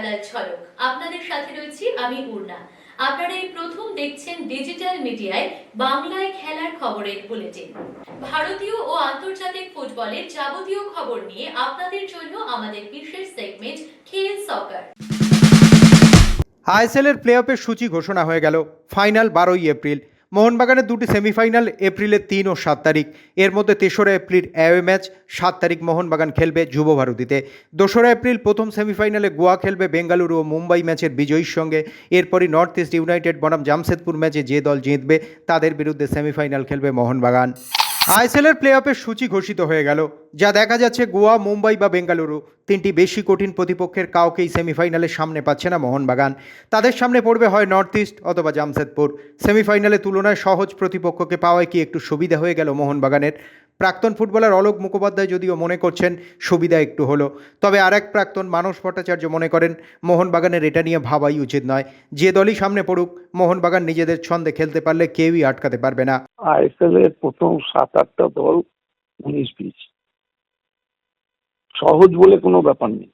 খেলার ঝলক আপনাদের সাথে রয়েছি আমি পূর্ণা আপনারা এই প্রথম দেখছেন ডিজিটাল মিডিয়ায় বাংলায় খেলার খবরের বুলেটিন। ভারতীয় ও আন্তর্জাতিক ফুটবলের যাবতীয় খবর নিয়ে আপনাদের জন্য আমাদের বিশেষ সেগমেন্ট খেল সকার আইএসএলের প্লে অফের সূচি ঘোষণা হয়ে গেল। ফাইনাল বারোই এপ্রিল। মোহনবাগানের দুটি সেমিফাইনাল এপ্রিলের তিন ও সাত তারিখ। এর মধ্যে তেসরা এপ্রিল অ্যাওয়ে ম্যাচ, সাত তারিখ মোহনবাগান খেলবে যুব ভারতীতে। দোসরা এপ্রিল প্রথম সেমিফাইনালে গোয়া খেলবে বেঙ্গালুরু ও মুম্বাই ম্যাচের বিজয়ীর সঙ্গে। এরপরই নর্থ ইস্ট ইউনাইটেড বনাম জামশেদপুর ম্যাচে যে দল জিতবে, তাদের বিরুদ্ধে সেমিফাইনাল খেলবে মোহনবাগান। আইএসএলের প্লে অফের সূচি ঘোষিত হয়ে গেল, যা দেখা যাচ্ছে গোয়া, মুম্বাই বা বেঙ্গালুরু। তিনটি বেশি কঠিন প্রতিপক্ষের কাউকেই সেমিফাইনালের সামনে পাচ্ছে না মোহনবাগান। তাদের সামনে পড়বে হয় নর্থ ইস্ট অথবা জামশেদপুর। সেমিফাইনালে তুলনায় সহজ প্রতিপক্ষকে পাওয়ায় কি একটু সুবিধা হয়ে গেল মোহনবাগানের? প্রাক্তন ফুটবলার অলোক মুখোপাধ্যায় যদিও মনে করছেন সুবিধা একটু হলো। তবে আর এক প্রাক্তন মানস ভট্টাচার্য মনে করেন মোহনবাগানের এটা নিয়ে ভাবাই উচিত নয়। যে দলই সামনে পড়ুক মোহনবাগান নিজেদের ছন্দে খেলতে পারলে কেউই আটকাতে পারবে না। আইএসএল এর প্রথম সাত আটটা দল উনিশ বিশ সহজ বলে কোনো ব্যাপার নেই।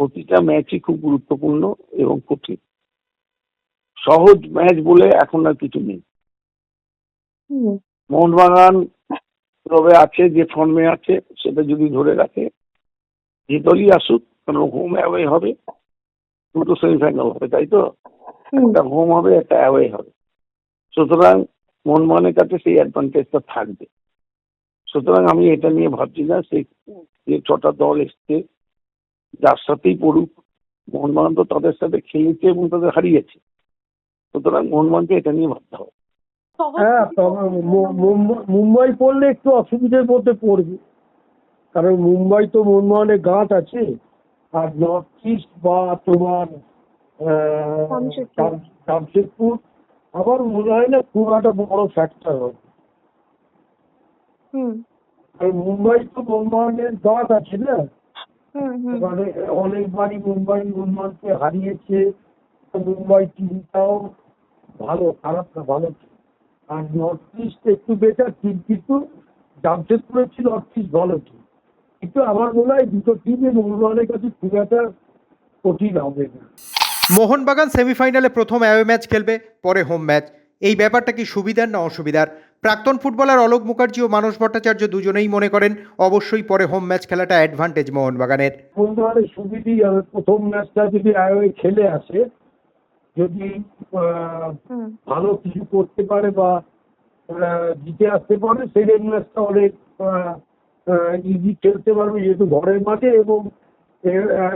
প্রতিটা ম্যাচই খুব গুরুত্বপূর্ণ এবং কঠিন। সহজ ম্যাচ বলে এখন আর কিছু নেই। মোহনবাগান তবে আছে যে ফর্মে আছে সেটা যদি ধরে রাখে যে দলই আসুক কারণ হোম অ্যাওয়ে হবে দুটো সেমিফাইনাল হবে তাই তো? একটা হোম হবে একটা অ্যাওয়ে হবে। সুতরাং মন মোহনবাগানের কাছে সেই অ্যাডভান্টেজটা থাকবে। সুতরাং আমি এটা নিয়ে ভাবছি না সেই যে ছটা দল এসছে যার সাথেই পড়ুক মোহনবাগান তো তাদের সাথে খেলেছে এবং তাদের হারিয়েছে। সুতরাং মোহনবাগানকে এটা নিয়ে ভাবতে হবে। হ্যাঁ মুম্বাই পড়লে একটু অসুবিধার মধ্যে পড়বে। কারণ মুম্বাই তো মোহনবাগানের গাঁট আছে আর নর্থ ইস্ট বা তোমার জামশেদপুর। জাম- জামশেদপুর আমার মনে হয় না খুব একটা বড় ফ্যাক্টর হবে। কারণ মুম্বাই তো মোহনবাগানের গাঁট আছে না। হুম অনেকবারই মুম্বাই মোহনবাগানকে হারিয়েছে। মুম্বাই টিমটাও ভালো খারাপ না ভালো। আর নর্থ ইস্ট একটু বেটার টিম কিন্তু জামশেদপুরের ছিল নর্থ ইস্ট ভালো টিম কিন্তু আমার মনে হয় দুটো টিমে মোহনবাগানের কাছে খুব একটা কঠিন হবে না। মোহনবাগান সেমিফাইনালে প্রথম অ্যাওয়ে ম্যাচ খেলবে পরে হোম ম্যাচ এই ব্যাপারটা কি সুবিধার না অসুবিধার? প্রাক্তন ফুটবলার অলোক মুখার্জি ও মানস ভট্টাচার্য দুজনেই মনে করেন অবশ্যই পরে হোম ম্যাচ খেলাটা অ্যাডভান্টেজ মোহনবাগানের। মোহনবাগানের সুবিধেই হবে। প্রথম ম্যাচটা যদি আয়োয়ে খেলে আসে যদি ভালো কিছু করতে পারে বা জিতে আসতে পারে সেকেন্ড ম্যাচটা অনেক ইজি খেলতে পারবে যেহেতু ঘরের মাঠে এবং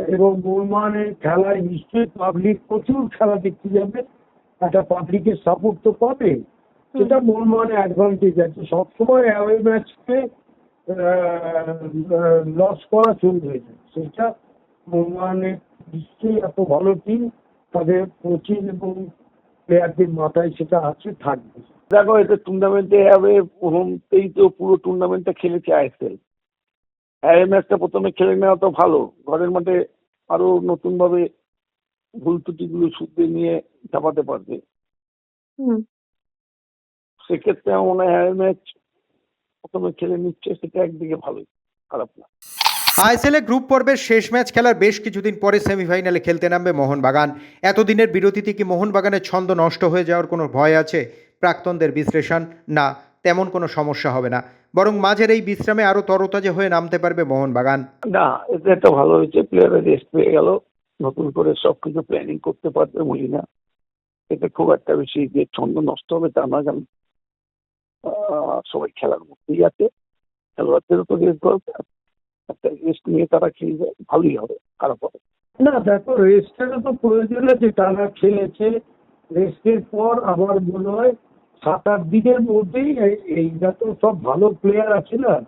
এবং মোহনবাগানের খেলায় নিশ্চয়ই পাবলিক প্রচুর খেলা দেখতে যাবে। একটা পাবলিকের সাপোর্ট তো পাবে। সেটা মোহনবাগানের অ্যাডভান্টেজ আছে। সবসময় অ্যাওয়ে ম্যাচকে লস করা চলবে সেটা মোহনবাগানের নিশ্চয়ই এত ভালো টিম তাদের কোচিং এবং প্লেয়ারদের মাথায় সেটা আছে থাকবে। দেখো এটা টুর্নামেন্টে হবে হোমতেই তো পুরো টুর্নামেন্টটা খেলেছে আইএসএল অ্যাওয়ে ম্যাচটা প্রথমে খেলে নেওয়া তো ভালো। ঘরের মাঠে আরও নতুন ভাবে ভুল ত্রুটিগুলো শুধরে নিয়ে চাপাতে পারবে। হুম। সেক্ষেত্রে আমার মনে হয় ম্যাচ প্রথমে খেলে নিচ্ছে সেটা একদিকে ভালোই খারাপ না। আইএসএল গ্রুপ পর্বের শেষ ম্যাচ খেলার বেশ কিছুদিন পরে সেমিফাইনালে খেলতে নামবে মোহনবাগান। এতদিনের বিরতিতে কি মোহনবাগানের ছন্দ নষ্ট হয়ে যাওয়ার কোনো ভয় আছে? প্রাক্তনদের বিশ্লেষণ, না, তেমন কোনো সমস্যা হবে না। বরং মাঝের এই বিশ্রামে আরও তরতাজা হয়ে নামতে পারবে মোহনবাগান। না, এটা একটা ভালো হয়েছে প্লেয়ারের রেস্ট পেয়ে গেল, নতুন করে সবকিছু প্ল্যানিং করতে পারবে বলি না এটা খুব একটা বেশি যে ছন্দ নষ্ট হবে তা না কারণ সবাই খেলার মধ্যেই আছে। খেলোয়াড়দেরও তো রেস্ট দরকার। একটা রেস্ট নিয়ে তারা খেলবে ভালোই হবে খারাপ হবে। না দেখো রেস্টেরও তো প্রয়োজন আছে তারা খেলেছে। রেস্টের পর আমার মনে হয় সাত আট দিনের মধ্যেই এই- এইটা তো সব ভালো প্লেয়ার আছে না?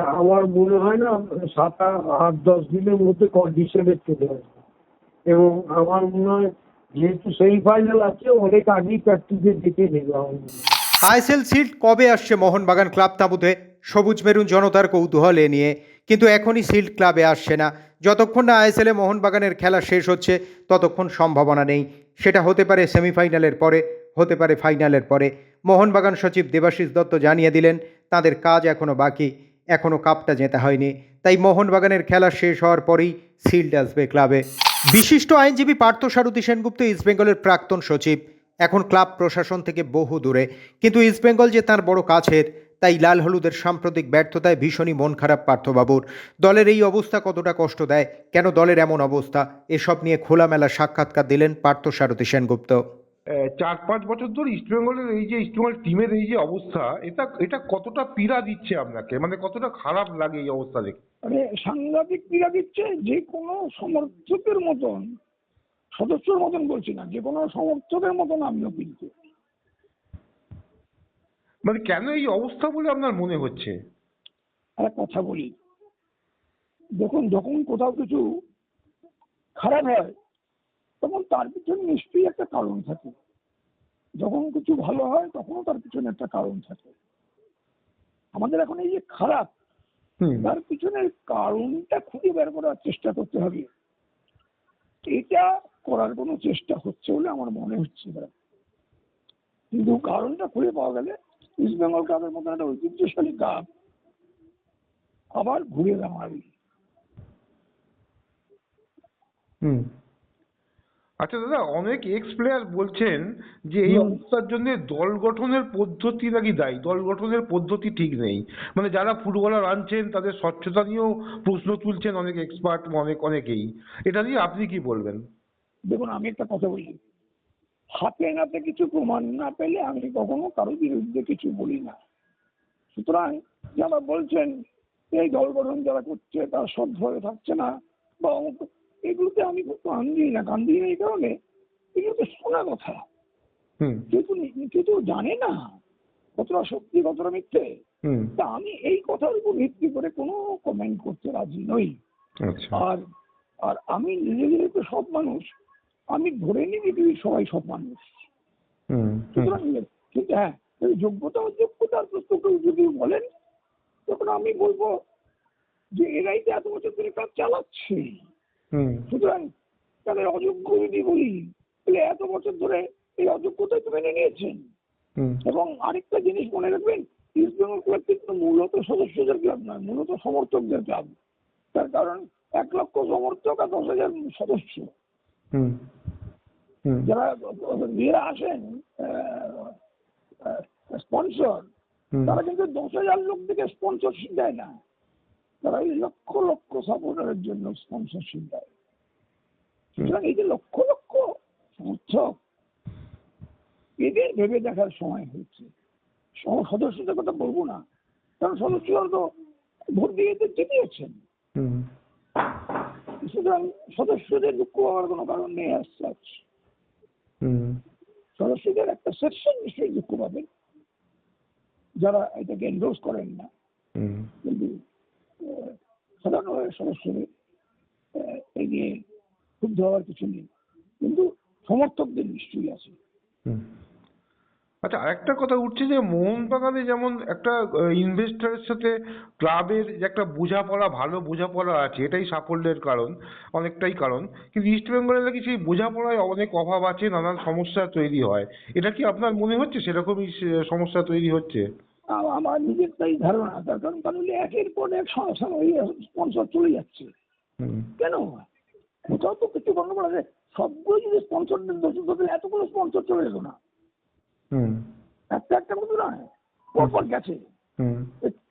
আমার মনে হয় না সাত আ- আট দশ দিনের মধ্যে কন্ডিশনে চলে আসবে। এবং আমার মনে হয় যেহেতু সেই ফাইনাল আছে অনেক আগেই প্র্যাকটিসে দেখে নেবে আমার মনে হয়। আইএসএল সিল্ড কবে আসছে? মোহনবাগান ক্লাব তাঁবুতে। সবুজ মেরুন জনতার কৌতূহল এ নিয়ে কিন্তু এখনই সিল্ড ক্লাবে আসছে না। যতক্ষণ না আইএসএল মোহনবাগানের খেলা শেষ হচ্ছে, ততক্ষণ সম্ভাবনা নেই। সেটা হতে পারে সেমিফাইনালের পরে, হতে পারে ফাইনালের পরে। মোহনবাগান সচিব দেবাশিস দত্ত জানিয়ে দিলেন, তাদের কাজ এখনও বাকি। এখনও কাপটা জেতা হয়নি। তাই মোহনবাগানের খেলা শেষ হওয়ার পরেই সিল্ড আসবে ক্লাবে। বিশিষ্ট আইনজীবী পার্থ সারথী সেনগুপ্ত ইস্টবেঙ্গলের প্রাক্তন সচিব। এখন ক্লাব প্রশাসন থেকে বহু দূরে। কিন্তু ইস্টবেঙ্গল যে তার বড় কাছের তাই লাল হলুদের সাম্প্রতিক ব্যর্থতায় ভীষণই মন খারাপ পার্থবাবুর। দলের এই অবস্থা কতটা কষ্ট দেয়? কেন দলের এমন অবস্থা? এসব নিয়ে খোলামেলা সাক্ষাৎকার দিলেন পার্থ সারথী সেনগুপ্ত। আহ, চার পাঁচ বছর ধরে ইস্টবেঙ্গলের এই যে ইস্টবেঙ্গল টিমের এই যে অবস্থা এটা এটা কতটা পীড়া দিচ্ছে আপনাকে? মানে কতটা খারাপ লাগে এই অবস্থা দেখে? মানে সাংঘাতিক পীড়া দিচ্ছে যে কোনো সমর্থকের মতন সদস্যর মতন বলছি না যে কোনো সমর্থকের মতন আমিও কিন্তু। মানে কেন এই অবস্থা বলে আপনার মনে হচ্ছে? একটা কথা বলি দেখুন যখন কোথাও কিছু খারাপ হয় তখন তার পিছনে নিশ্চয়ই একটা কারণ থাকে। যখন কিছু ভালো হয় তখনও তার পিছনে একটা কারণ থাকে। আমাদের এখন এই যে খারাপ তার পিছনের কারণটা খুঁজে বের করার চেষ্টা করতে হবে। এটা করার কোনো চেষ্টা হচ্ছে বলে আমার মনে হচ্ছে কিন্তু কারণটা খুঁজে পাওয়া গেলে ইস্ট বেঙ্গল ক্লাবের মতো একটা ঐতিহ্যশালী ক্লাব। আবার ঘুরে দাঁড়াবে হুম। আচ্ছা দাদা অনেক এক্স প্লেয়ার বলছেন যে এই অবস্থার জন্য দল গঠনের পদ্ধতি নাকি দায়ী? দল গঠনের পদ্ধতি ঠিক নেই। মানে যারা ফুটবলার আনছেন তাদের স্বচ্ছতা নিয়েও প্রশ্ন তুলছেন অনেক এক্সপার্ট অনেক অনেকেই। এটা নিয়ে আপনি কি বলবেন? দেখুন আমি একটা কথা বলি। হাতে নাতে কিছু প্রমাণ না পেলে আমি কখনো কারও বিরুদ্ধে কিছু বলি না। সুতরাং যারা বলছেন এই দল গঠন যারা করছে তারা সৎভাবে থাকছে না বা এগুলোতে আমি কান দিই না। কান দিই না এই কারণে এগুলো তো শোনা কথা। হুম। কেউ তো নি- কেউ তো জানে না কতটা সত্যি কতটা মিথ্যে। তা আমি এই কথার উপর ভিত্তি করে কোনো কমেন্ট করতে রাজি নই। আচ্ছা। আর আর আমি নিজে নিজে তো সব মানুষ আমি ধরে নিই পৃথিবীর সবাই সব মানুষ। সুতরাং কিন্তু হ্যাঁ যোগ্যতা অযোগ্যতার প্রশ্ন কেউ যদি বলেন তখন আমি বলব যে এরাই তো এত বছর ধরে কাজ চালাচ্ছে। সুতরাং তাদের অযোগ্য যদি বলি তাহলে এত বছর ধরে এই অযোগ্যতাই তো মেনে নিয়েছেন। এবং আরেকটা জিনিস মনে রাখবেন ইস্ট বেঙ্গল ক্লাব কিন্তু মূলত সদস্যদের ক্লাব নয় মূলত সমর্থকদের ক্লাব তার কারণ এক লক্ষ সমর্থক আর দশ হাজার সদস্য। যারা ইয়েরা আসেন স্পন্সর তারা কিন্তু দশ হাজার লোক থেকে স্পন্সরশিপ দেয় না। তারা লক্ষ লক্ষ সাপোর্টারের জন্য স্পন্সরশিপ দেয়। সুতরাং এই যে লক্ষ লক্ষ সমর্থক এদের ভেবে দেখার সময় হচ্ছে সদস্যদের কথা বলব না। কারণ সদস্যরা তো ভোট দিয়ে হুম। সুতরাং সদস্যদের দুঃখ হওয়ার কোনো কারণ নেই আসছে হুম। সদস্যদের একটা সেকশন নিশ্চয়ই দুঃখ পাবেন। যারা এটাকে এন্ডোর্স করেন না। হুম। কিন্তু সাধারণভাবে সদস্যদের নিয়ে ক্ষুব্ধ হওয়ার কিছু নেই। কিন্তু সমর্থকদের নিশ্চয়ই আছে। হুম। আচ্ছা আরেকটা কথা উঠছে যে মোহনবাগানে যেমন একটা ইনভেস্টরের সাথে ক্লাবের যে একটা বোঝাপড়া ভালো বোঝাপড়া আছে এটাই সাফল্যের কারণ অনেকটাই কারণ কিন্তু ইস্ট বেঙ্গলে নাকি সেই বোঝাপড়ায় অনেক অভাব আছে নানান সমস্যা তৈরি হয় এটা কি আপনার মনে হচ্ছে সেরকমই সমস্যা তৈরি হচ্ছে আমার নিজের তাই ধারণা তার কারণ তাহলে একের পর এক স্পন্সর চলে যাচ্ছে কেন কোথাও তো কিছু গন্ডগোল আছে সবগুলো যদি স্পন্সরদের দোষ এতগুলো স্পন্সর চলে যেত না একটা একটা মতো নয় পরপর গেছে।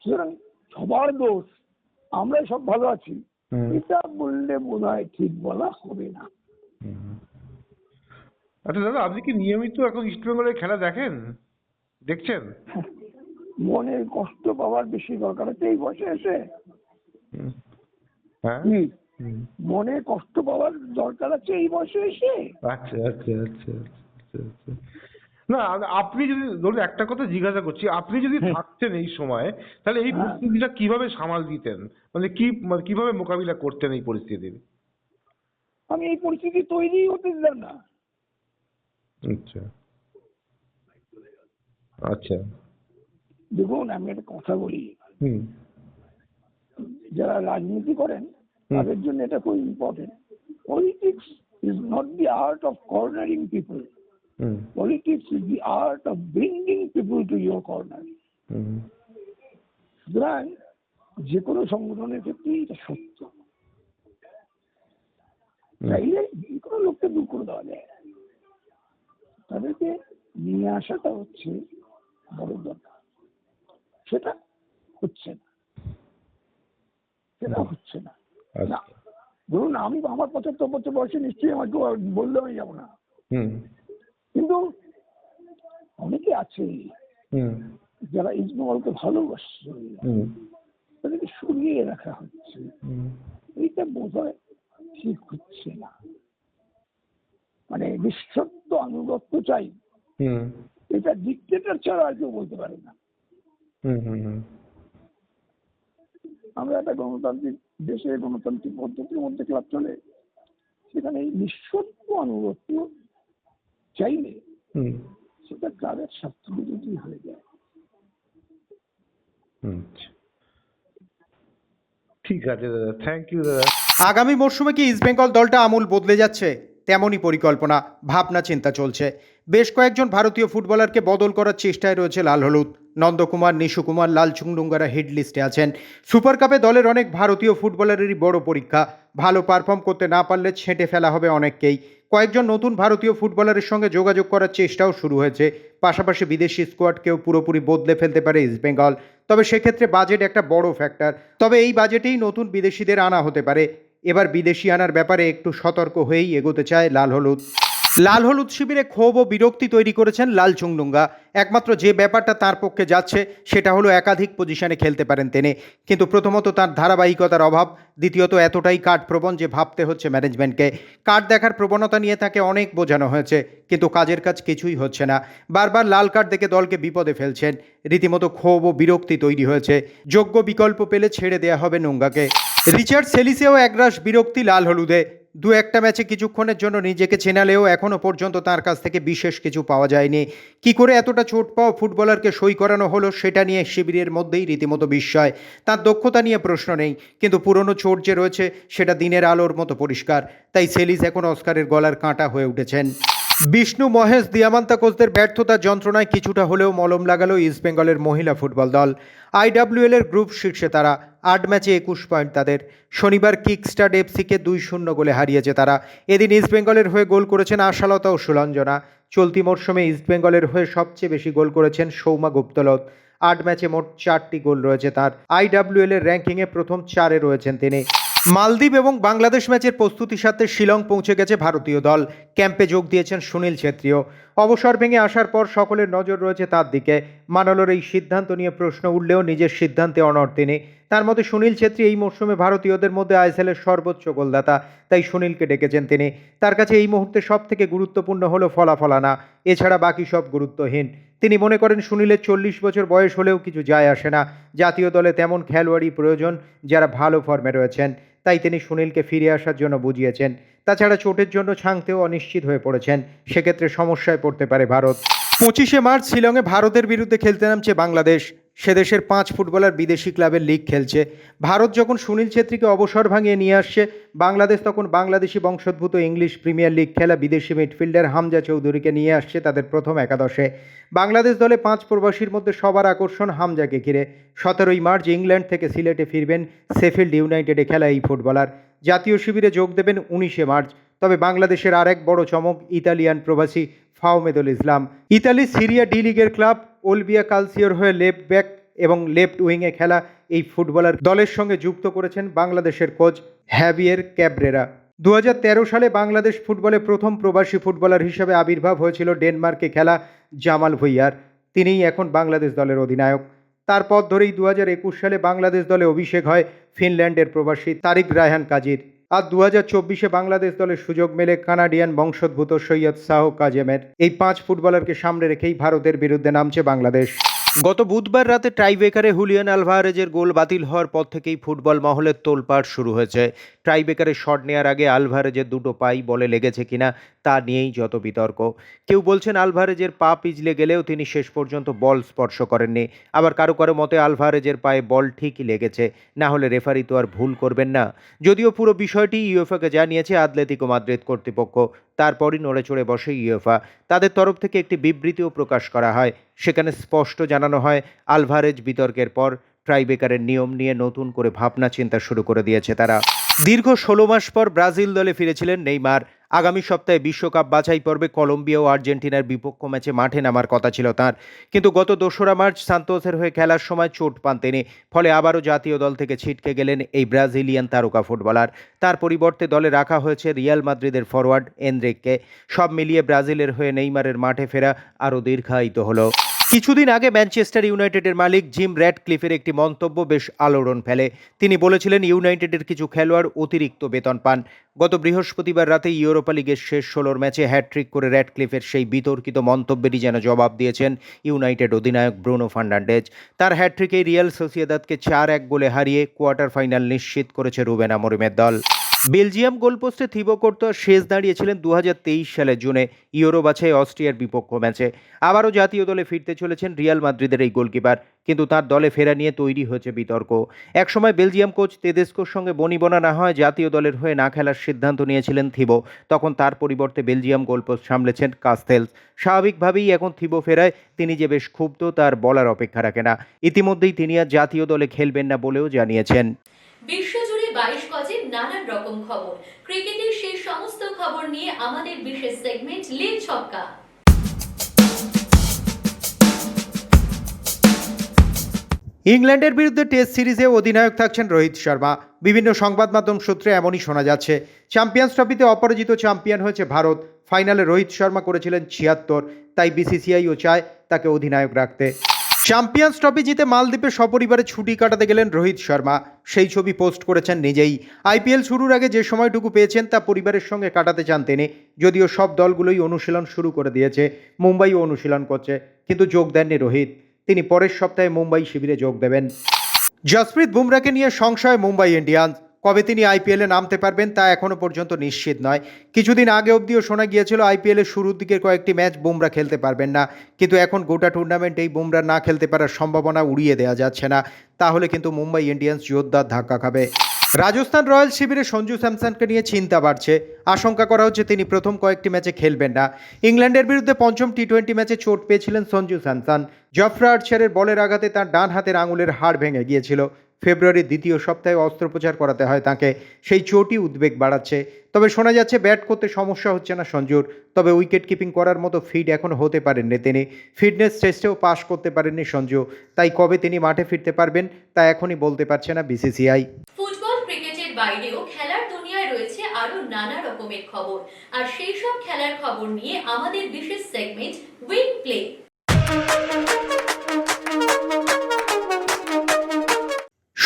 সুতরাং সবার দোষ আমরাই সব ভালো আছি। এটা বললে মনে হয় ঠিক বলা হবে না। আচ্ছা দাদা আপনি কি নিয়মিত এখন ইস্ট বেঙ্গলের খেলা দেখেন? দেখছেন? মনের কষ্ট পাওয়ার বেশি দরকার আছে এই বয়সে এসে। হ্যাঁ। মনে কষ্ট পাওয়ার দরকার আছে এই বয়সে এসে। আচ্ছা আচ্ছা আচ্ছা আচ্ছা আচ্ছা। না আপনি যদি ধরুন একটা কথা জিজ্ঞাসা করছি আপনি যদি থাকতেন এই সময় তাহলে এই হ্যাঁ। পরিস্থিতিটা কীভাবে সামাল দিতেন? মানে কি মানে কীভাবে মোকাবিলা করতেন এই পরিস্থিতির আমি এই পরিস্থিতি তৈরি হতে দিলাম না। আচ্ছা। আচ্ছা। দেখুন আমি একটা কথা বলি। হুম। যারা রাজনীতি করেন তাদের জন্য এটা খুব important politics is not the art of cornering people hmm politics is the art of bringing people to your corner hmm সুতরাং যে কোনো সংগঠনের ক্ষেত্রেই এটা সত্য। হুম। চাইলে যে কোনো লোককে দূর করে দেওয়া যায়। তাদেরকে নিয়ে আসাটা হচ্ছে বড় দরকার। সেটা হচ্ছে না। সেটা হচ্ছে না। আচ্ছা। ধরুন আমি আমার পঁচাত্তর বছর বয়সে নিশ্চয়ই আমাকে বললে আমি যাব না। হুম। কিন্তু অনেকে আছে যারা ইস্টবেঙ্গলকে ভালোবাসছে। তাদেরকে সরিয়ে রাখা হচ্ছে। এইটা বোধ হয় ঠিক হচ্ছে না। মানে নিঃশব্দ আনুগত্য চাই। হুম। এটা ডিক্টেটর ছাড়া আর কেউ বলতে পারে না। আমরা একটা গণতান্ত্রিক দেশে গণতান্ত্রিক পদ্ধতির মধ্যে ক্লাব চলে। সেখানে এই নিঃশব্দ আনুগত্য চাইলে সেটা ক্লাবের স্বার্থ বিরোধী হয়ে যায়। ঠিক আছে দাদা থ্যাংক ইউ দাদা। আগামী মরশুমে কি ইস্টবেঙ্গল দলটা আমূল বদলে যাচ্ছে? তেমনই পরিকল্পনা ভাবনা চিন্তা চলছে। বেশ কয়েকজন ভারতীয় ফুটবলারকে বদল করার চেষ্টায় রয়েছে লাল হলুদ। নন্দকুমার নিশুকুমার লাল চুংডুঙ্গারা হিট লিস্টে আছেন। সুপার কাপে দলের অনেক ভারতীয় ফুটবলারেরই বড় পরীক্ষা। ভালো পারফর্ম করতে না পারলে ছেঁটে ফেলা হবে অনেককেই। কয়েকজন নতুন ভারতীয় ফুটবলারের সঙ্গে যোগাযোগ করার চেষ্টাও শুরু হয়েছে। পাশাপাশি বিদেশি স্কোয়াডকেও পুরোপুরি বদলে ফেলতে পারে ইস্টবেঙ্গল তবে সেক্ষেত্রে বাজেট একটা বড় ফ্যাক্টর তবে এই বাজেটেই নতুন বিদেশিদের আনা হতে পারে। এবার বিদেশি আনার ব্যাপারে একটু সতর্ক হয়েই এগোতে চায় লাল হলুদ। লাল হলুদ শিবিরে ক্ষোভ ও বিরক্তি তৈরি করেছেন লাল চুংডুঙ্গা। একমাত্র যে ব্যাপারটা তার পক্ষে যাচ্ছে, সেটা হলো একাধিক পজিশনে খেলতে পারেন তিনি। কিন্তু প্রথমত তার ধারাবাহিকতার অভাব, দ্বিতীয়ত এতটাই কার্ড প্রবণ যে ভাবতে হচ্ছে ম্যানেজমেন্টকে। কার্ড দেখার প্রবণতা নিয়ে তাকে অনেক বোঝানো হয়েছে, কিন্তু কাজের কাজ কিছুই হচ্ছে না। বারবার লাল কার্ড দেখে দলকে বিপদে ফেলছেন। রীতিমতো ক্ষোভ ও বিরক্তি তৈরি হয়েছে। যোগ্য বিকল্প পেলে ছেড়ে দেয়া হবে নোঙ্গাকে। রিচার্ড সেলিসেও একরাশ বিরক্তি, লাল হলুদে। দু একটা ম্যাচে কিছুক্ষণের জন্য নিজেকে চেনালেও এখনও পর্যন্ত তার কাছ থেকে বিশেষ কিছু পাওয়া যায়নি। কি করে এতটা চোট পাওয়া ফুটবলারকে সই করানো হলো সেটা নিয়ে শিবিরের মধ্যেই রীতিমতো বিস্ময়। তার দক্ষতা নিয়ে প্রশ্ন নেই, কিন্তু পুরনো চোট যে রয়েছে সেটা দিনের আলোর মতো পরিষ্কার। তাই সেলিস এখন অস্কারের গলার কাঁটা হয়ে উঠেছেন। বিষ্ণু, মহেশ, দিয়ামান্তা কোচদের ব্যর্থতার যন্ত্রণায় কিছুটা হলেও মলম লাগালো ইস্টবেঙ্গলের মহিলা ফুটবল দল। আইডাব্লিউএল এর গ্রুপ শীর্ষে তারা আট ম্যাচে একুশ পয়েন্ট তাদের। শনিবার কিকস্টার্ট এফসিকে দুই শূন্য গোলে হারিয়েছে তারা। এদিন ইস্টবেঙ্গলের হয়ে গোল করেছেন আশালতা ও সুলঞ্জনা চলতি মরশুমে ইস্টবেঙ্গলের হয়ে সবচেয়ে বেশি গোল করেছেন সৌমা গুপ্তলত আট ম্যাচে মোট চারটি গোল রয়েছে তার। আইডাব্লিউএল এর র্যাঙ্কিংয়ে প্রথম চারে রয়েছেন তিনি। মালদ্বীপ এবং বাংলাদেশ ম্যাচের প্রস্তুতি সাথে শিলং পৌঁছে গেছে ভারতীয় দল। ক্যাম্পে যোগ দিয়েছেন সুনীল ছেত্রীও। অবসর ভেঙে আসার পর সকলের নজর রয়েছে তার দিকে। মানলোর এই সিদ্ধান্ত নিয়ে প্রশ্ন উঠলেও নিজের সিদ্ধান্তে অনড় তিনি। তার মতে সুনীল ছেত্রী এই মরশুমে ভারতীয়দের মধ্যে আইএসএলের সর্বোচ্চ গোলদাতা। তাই সুনীলকে ডেকেছেন তিনি। তার কাছে এই মুহূর্তে সব থেকে গুরুত্বপূর্ণ হলো ফলাফল আনা। এছাড়া বাকি সব গুরুত্বহীন। তিনি মনে করেন সুনীলের চল্লিশ বছর বয়স হলেও কিছু যায় আসে না। জাতীয় দলে তেমন খেলোয়াড়ই প্রয়োজন যারা ভালো ফর্মে রয়েছেন। তাই তিনি সুনীলকে ফিরে আসার জন্য বুঝিয়েছেন। তাছাড়া চোটের জন্য ছাংতেও অনিশ্চিত হয়ে পড়েছেন। সেক্ষেত্রে সমস্যায় পড়তে পারে ভারত। পঁচিশে মার্চ শিলংয়ে ভারতের বিরুদ্ধে খেলতে নামছে বাংলাদেশ। সে দেশের পাঁচ ফুটবলার বিদেশি ক্লাবের লিগ খেলছে। ভারত যখন সুনীল ছেত্রীকে অবসর ভাঙিয়ে নিয়ে আসছে, বাংলাদেশ তখন বাংলাদেশি বংশোদ্ভূত ইংলিশ প্রিমিয়ার লিগ খেলা বিদেশি মিডফিল্ডার হামজা চৌধুরীকে নিয়ে আসছে তাদের প্রথম একাদশে। বাংলাদেশ দলে পাঁচ প্রবাসীর মধ্যে সবার আকর্ষণ হামজাকে ঘিরে। সতেরোই মার্চ ইংল্যান্ড থেকে সিলেটে ফিরবেন সেফিল্ড ইউনাইটেডে খেলা এই ফুটবলার। জাতীয় শিবিরে যোগ দেবেন উনিশে মার্চ। তবে বাংলাদেশের আরেক বড় চমক ইতালিয়ান প্রবাসী Faomedul Islam. Italy Serie D লিগের ক্লাব ওলবিয়া কালসিওর হয়ে লেফট ব্যাক এবং লেফট উইংয়ে খেলা এই ফুটবলার দলের সঙ্গে যুক্ত করেছেন বাংলাদেশের কোচ হ্যাভিয়ের ক্যাবরেরা। দু সালে বাংলাদেশ ফুটবলে প্রথম প্রবাসী ফুটবলার হিসেবে আবির্ভাব হয়েছিল ডেনমার্কে খেলা জামাল ভুইয়ার। তিনিই এখন বাংলাদেশ দলের অধিনায়ক। তারপর ধরেই দু হাজার একুশ সালে বাংলাদেশ দলে অভিষেক হয় ফিনল্যান্ডের প্রবাসী তারিক রায়হান কাজীর। আর দু হাজার চব্বিশে বাংলাদেশ দলের সুযোগ মেলে কানাডিয়ান বংশোদ্ভূত সৈয়দ শাহ কাজেমের। এই পাঁচ ফুটবলারকে সামনে রেখেই ভারতের বিরুদ্ধে নামছে বাংলাদেশ। গত বুধবার রাতে টাইব্রেকারে হুলিয়ান আলভারেজের গোল বাতিল হওয়ার পর থেকেই ফুটবল মহলের তোলপাড় শুরু হয়েছে। টাইব্রেকারে শট নেওয়ার আগে আলভারেজের দুটো পাই বলে লেগেছে কিনা তা নিয়েই যত বিতর্ক। কেউ বলছেন আলভারেজের পা পিছলে গেলেও তিনি শেষ পর্যন্ত বল স্পর্শ করেননি। আবার কারও কারও মতে আলভারেজের পায়ে বল ঠিকই লেগেছে। না হলে রেফারি তো আর ভুল করবেন না। যদিও পুরো বিষয়টি ইউএফাকে জানিয়েছে, আতলেতিকো মাদ্রিদ কর্তৃপক্ষ। তারপরই নড়ে চড়ে বসে ইউএফা। তাদের তরফ থেকে একটি বিবৃতিও প্রকাশ করা হয়। সেখানে স্পষ্ট জানানো হয়, আলভারেজ বিতর্কের পর ট্রাইবেকারের নিয়ম নিয়ে নতুন করে ভাবনা চিন্তা শুরু করে দিয়েছে তারা। দীর্ঘ ষোলো মাস পর ব্রাজিল দলে ফিরেছিলেন নেইমার। আগামী সপ্তাহে বিশ্বকাপ বাছাই পর্বে কলম্বিয়া ও আর্জেন্টিনার বিপক্ষ ম্যাচে মাঠে নামার কথা ছিল তার। কিন্তু গত দোসরা মার্চ সান্তোসের হয়ে খেলার সময় চোট পান তিনি। ফলে আবারও জাতীয় দল থেকে ছিটকে গেলেন এই ব্রাজিলিয়ান তারকা ফুটবলার। তার পরিবর্তে দলে রাখা হয়েছে রিয়াল মাদ্রিদের ফরওয়ার্ড এনদ্রিককে সব মিলিয়ে ব্রাজিলের হয়ে নেইমারের মাঠে ফেরা আরও দীর্ঘায়িত হলো। কিছুদিন আগে ম্যানচেস্টার ইউনাইটেডের মালিক জিম র্যাড ক্লিফের একটি মন্তব্য বেশ আলোড়ন ফেলে। তিনি বলেছিলেন, ইউনাইটেডের কিছু খেলোয়াড় অতিরিক্ত বেতন পান। গত বৃহস্পতিবার রাতে ইউরোপা লিগের শেষ ষোলোর ম্যাচে হ্যাট্রিক করে র্যাড ক্লিফের সেই বিতর্কিত মন্তব্যেরই যেন জবাব দিয়েছেন ইউনাইটেড অধিনায়ক ব্রুনো ফার্নান্ডেজ। তার হ্যাট্রিকে রিয়াল সোসিয়েদাদকে চার এক গোলে হারিয়ে কোয়ার্টার ফাইনাল নিশ্চিত করেছে রুবেন আমরিমের দল। বেলজিয়াম গোলপোস্টে থিবো কোর্তোয়া শেষ দাঁড়িয়েছিলেন দু সালের জুনে। ইউরো বাছাই অস্ট্রিয়ার বিপক্ষ ম্যাচে। আবারও জাতীয় দলে ফিরতে চলেছেন রিয়াল মাদ্রিদের এই গোলকিপার। কিন্তু তার দলে ফেরা নিয়ে তৈরি হয়েছে বিতর্ক। একসময় বেলজিয়াম কোচ তেদেস্কোর সঙ্গে বনিবনা না হয় জাতীয় দলের হয়ে না খেলার সিদ্ধান্ত নিয়েছিলেন থিবো। তখন তার পরিবর্তে বেলজিয়াম গোলপোস্ট সামলেছেন কাস্তেলস। স্বাভাবিকভাবেই এখন থিবো ফেরায় তিনি যে বেশ ক্ষুব্ধ, তার বলার অপেক্ষা রাখে না। ইতিমধ্যেই তিনি আর জাতীয় দলে খেলবেন না বলেও জানিয়েছেন। গজের নানান রকম খবর। ক্রিকেটের সেই সমস্ত খবর নিয়ে আমাদের বিশেষ সেগমেন্ট ছক্কা। ইংল্যান্ডের বিরুদ্ধে টেস্ট সিরিজে অধিনায়ক থাকছেন রোহিত শর্মা। বিভিন্ন সংবাদ মাধ্যম সূত্রে এমনই শোনা যাচ্ছে, চ্যাম্পিয়ন্স ট্রফিতে অপরাজিত চ্যাম্পিয়ন হয়েছে ভারত। ফাইনালে রোহিত শর্মা করেছিলেন ছিয়াত্তর, তাই বিসিসিআইও চায় তাকে অধিনায়ক রাখতে। চ্যাম্পিয়ন্স ট্রফি জিতে মালদ্বীপে সপরিবারে ছুটি কাটাতে গেলেন রোহিত শর্মা। সেই ছবি পোস্ট করেছেন নিজেই। আইপিএল শুরুর আগে যে সময়টুকু পেয়েছেন তা পরিবারের সঙ্গে কাটাতে চান তিনি, যদিও সব দলগুলোই অনুশীলন শুরু করে দিয়েছে, মুম্বাইও অনুশীলন করছে, কিন্তু যোগ দেননি রোহিত। তিনি পরের সপ্তাহে মুম্বাই শিবিরে যোগ দেবেন। জসপ্রীত বুমরাকে নিয়ে সংশয় মুম্বাই ইন্ডিয়ান্স। কবে তিনি আইপিএলে নামতে পারবেন তা এখনও পর্যন্ত নিশ্চিত নয়। কিছুদিন আগে অবধিও শোনা গিয়েছিল আইপিএলের শুরুর দিকের কয়েকটি ম্যাচ বুমরা খেলতে পারবেন না। কিন্তু এখন গোটা টুর্নামেন্টেই বুমরা না খেলতে পারার সম্ভাবনা উড়িয়ে দেওয়া যাচ্ছে না। তাহলে কিন্তু মুম্বাই ইন্ডিয়ান্স যোদ্ধার ধাক্কা খাবে। রাজস্থান রয়্যাল শিবিরে সঞ্জু স্যামসনকে নিয়ে চিন্তা বাড়ছে। আশঙ্কা করা হচ্ছে তিনি প্রথম কয়েকটি ম্যাচে খেলবেন না। ইংল্যান্ডের বিরুদ্ধে পঞ্চম টি টোয়েন্টি ম্যাচে চোট পেয়েছিলেন সঞ্জু স্যামসন। জফরা আর্চারের বলের আঘাতে তার ডান হাতের আঙুলের হাড় ভেঙে গিয়েছিল। ফেব্রুয়ারির দ্বিতীয় সপ্তাহে অস্ত্রোপচার করাতে হয় তাকে। সেই চোটই উদ্বেগ বাড়াচ্ছে। তবে শোনা যাচ্ছে, ব্যাট করতে সমস্যা হচ্ছে না সঞ্জুর। তবে উইকেট কিপিং করার মতো ফিট এখনও হতে পারেননি তিনি। ফিটনেস টেস্টেও পাশ করতে পারেননি সঞ্জু। তাই কবে তিনি মাঠে ফিরতে পারবেন, তা এখনই বলতে পারছে না বিসিসিআই। ফুটবল, ক্রিকেটের বাইরেও খেলার দুনিয়ায় রয়েছে আরও নানা রকমের খবর। আর সেই সব খেলার খবর নিয়ে আমাদের বিশেষ সেগমেন্ট প্লে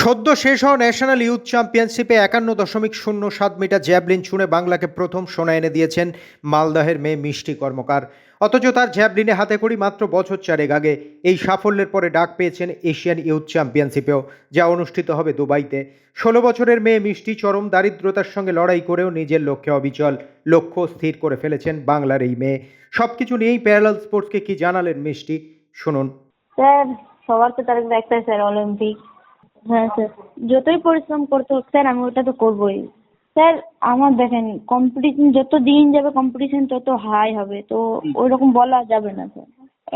সদ্য শেষ হওয়া ন্যাশনাল ইউথ চ্যাম্পিয়নশিপে একান্ন দশমিক শূন্য সাত মিটার জ্যাভলিন ছুঁড়ে বাংলাকে প্রথম সোনা এনে দিয়েছেন মালদহের মেয়ে মিষ্টি কর্মকার। অথচ তার জ্যাভলিনে হাতে করি মাত্র বছর চারেক আগে। এই সাফল্যের পরে ডাক পেয়েছেন এশিয়ান ইউথ চ্যাম্পিয়নশিপেও, যা অনুষ্ঠিত হবে দুবাইতে। ষোলো বছরের মেয়ে মিষ্টি চরম দারিদ্রতার সঙ্গে লড়াই করেও নিজের লক্ষ্যে অবিচল। লক্ষ্য স্থির করে ফেলেছেন বাংলার এই মেয়ে। সব কিছু নিয়েই প্যারালাল স্পোর্টসকে কি জানালেন মিষ্টি? শুনুন। স্যার, সবার তো তার একটাই স্যার, অলিম্পিক। হ্যাঁ স্যার। যতই পরিশ্রম করতে হোক স্যার আমি ওটা তো করবোই। স্যার আমার দেখেন কম্পিটিশন যত দিন যাবে কম্পিটিশন তত হাই হবে। তো ওই রকম বলা যাবে না sir.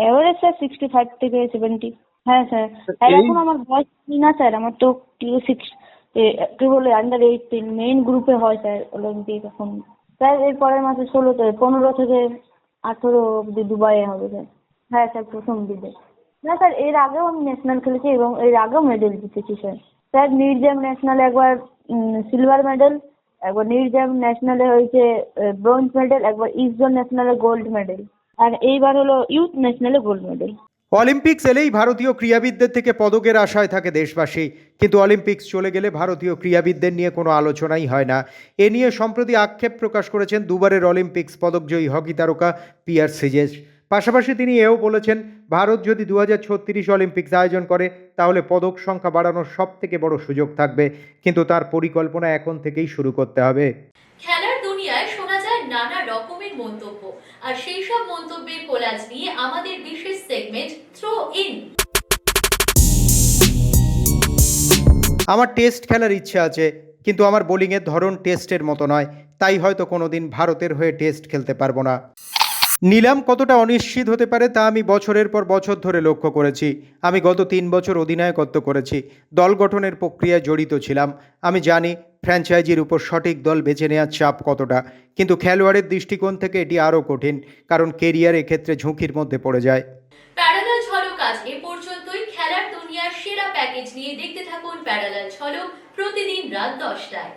Average sir sixty five থেকে সেভেন্টি হ্যাঁ স্যার। আর এখন আমার বয়স না স্যার। আমার তো সিক্স কি বলে আন্ডার এইটিন মেইন গ্রুপে হয় স্যার অলিম্পিক এখন। স্যার এর পরের মাসে ষোলো ষোলোতে পনেরো থেকে আঠেরো অব্দি দুবাইয়ে হবে স্যার। হ্যাঁ স্যার প্রথম দিকে। না স্যার, এর আগেও আমি ন্যাশনাল খেলেছি এবং এর আগেও মেডেল জিতেছি স্যার। স্যার নির্জাম ন্যাশনালে একবার সিলভার মেডেল একবার নির্জাম ন্যাশনালে হয়েছে ব্রোঞ্জ মেডেল একবার ইস্ট জোন ন্যাশনালে গোল্ড মেডেল আর এইবার হলো ইউথ ন্যাশনালে গোল্ড মেডেল অলিম্পিক্স এলেই ভারতীয় ক্রীড়াবিদদের থেকে পদকের আশায় থাকে দেশবাসী। কিন্তু অলিম্পিক্স চলে গেলে ভারতীয় ক্রীড়াবিদদের নিয়ে কোনো আলোচনাই হয় না। এ নিয়ে সম্প্রতি আক্ষেপ প্রকাশ করেছেন দুবারের অলিম্পিক্স পদকজয়ী হকি তারকা পিয়ার সিজেস পাশাপাশি তিনি এও বলেছেন ভারত যদি দু হাজার ছত্রিশ অলিম্পিক্স আয়োজন করে তাহলে পদক সংখ্যা বাড়ানোর সব থেকে বড় সুযোগ থাকবে। কিন্তু তার পরিকল্পনা এখন থেকেই শুরু করতে হবে। খেলার দুনিয়ায় শোনা যায় নানা রকমের মন্তব্য। আর সেই সব মন্তব্যের কোলাজ নিয়ে আমাদের বিশেষ সেগমেন্ট থ্রো ইন আমার টেস্ট খেলার ইচ্ছে আছে কিন্তু আমার বোলিংয়ের ধরন টেস্টের মতো নয়। তাই হয়তো কোনোদিন ভারতের হয়ে টেস্ট খেলতে পারব না। নিলাম কতটা অনিশ্চিত হতে পারে তা আমি বছরের পর বছর ধরে লক্ষ্য করেছি। আমি গত তিন বছর অধিনায়কত্ব করেছি। দল গঠনের প্রক্রিয়ায় জড়িত ছিলাম। আমি জানি ফ্র্যাঞ্চাইজির উপর সঠিক দল বেছে নেওয়ার চাপ কতটা। কিন্তু খেলোয়াড়ের দৃষ্টিকোণ থেকে এটি আরও কঠিন, কারণ কেরিয়ার এক্ষেত্রে ঝুঁকির মধ্যে পড়ে যায়। প্যারালাল ঝলক আজ এ পর্যন্তই। খেলার দুনিয়ার সেরা প্যাকেজ নিয়ে দেখতে থাকুন প্যারালাল ঝলক প্রতিদিন রাত দশটায়।